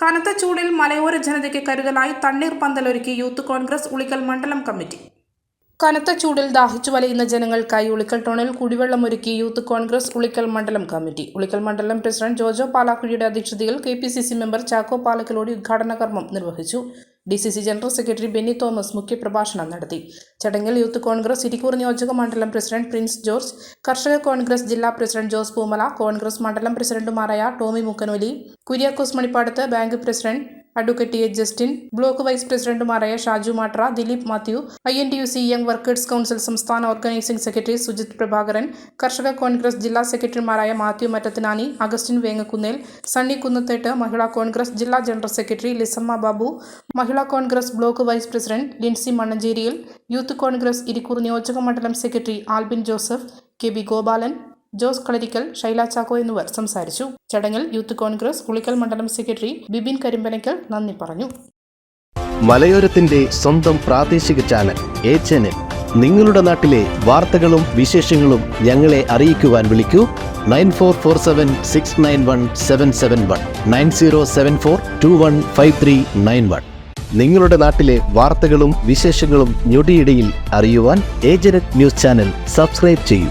കനത്ത ചൂടിൽ മലയോര ജനതയ്ക്ക് കരുതലായി തണ്ണീർ പന്തലൊരുക്കി യൂത്ത് കോൺഗ്രസ് ഉളിക്കൽ മണ്ഡലം കമ്മിറ്റി. കനത്ത ചൂടിൽ ദാഹിച്ചു വലയുന്ന ജനങ്ങൾക്കായി ഉളിക്കൽ ടൗണിൽ കുടിവെള്ളമൊരുക്കി യൂത്ത് കോൺഗ്രസ് ഉളിക്കൽ മണ്ഡലം കമ്മിറ്റി. ഉളിക്കൽ മണ്ഡലം പ്രസിഡന്റ് ജോജോ പാലാക്കുഴിയുടെ അധ്യക്ഷതയിൽ കെ മെമ്പർ ചാക്കോ പാലക്കലോടി ഉദ്ഘാടന കർമ്മം നിർവഹിച്ചു. D C C general secretary Benny Thomas മുഖ്യപ്രഭാഷണം നടത്തി. ചടങ്ങിൽ യൂത്ത് കോൺഗ്രസ് ഇരിക്കൂർ നിയോജക മണ്ഡലം പ്രസിഡന്റ് പ്രിൻസ് ജോർജ് കർഷക കോൺഗ്രസ് ജില്ലാ പ്രസിഡന്റ് ജോസ് പൂമല കോൺഗ്രസ് മണ്ഡലം പ്രസിഡന്റുമാരായ Tomy Mukkanoli Kuriakose Manippadath bank president advocate T A Justin block vice പ്രസിഡന്റുമാരായ Shaju Matra Dileep Mathew I N T U C young workers council സംസ്ഥാന ഓർഗനൈസിംഗ് സെക്രട്ടറി സുജിത് പ്രഭാകരൻ കർഷക കോൺഗ്രസ് ജില്ലാ സെക്രട്ടറിമാരായ മാത്യു മറ്റത്തിനാനി അഗസ്റ്റിൻ വേങ്ങക്കുന്നേൽ സണ്ണി കുന്നത്തേട്ട് മഹിളാ കോൺഗ്രസ് ജില്ലാ general secretary Lissamma Babu Mahila Congress block vice president Lincy മണ്ണഞ്ചേരിയിൽ youth Congress Irikkur നിയോജക മണ്ഡലം secretary Albin Joseph K B Gopalan Jose Kalarikkal Shaila Chacko എന്നിവർ സംസാരിച്ചു. ചടങ്ങിൽ യൂത്ത് കോൺഗ്രസ് കുളിക്കൽ മണ്ഡലം സെക്രട്ടറി ബിബിൻ കരിമ്പനക്കൽ നന്ദി പറഞ്ഞു. മലയോരത്തിന്റെ സ്വന്തം പ്രാദേശിക ചാനൽ എ ചാനൽ. നിങ്ങളുടെ നാട്ടിലെ വാർത്തകളും വിശേഷങ്ങളും ഞങ്ങളെ അറിയിക്കുവാൻ വിളിക്കൂ. Nine four four seven six nine one seven seven one. Nine zero seven four two one five three nine one. നിങ്ങളുടെ നാട്ടിലെ വാർത്തകളും വിശേഷങ്ങളും ഞൊടിയിടയിൽ അറിയുവാൻ ഏജനറ്റ് ന്യൂസ് ചാനൽ സബ്സ്ക്രൈബ് ചെയ്യൂ.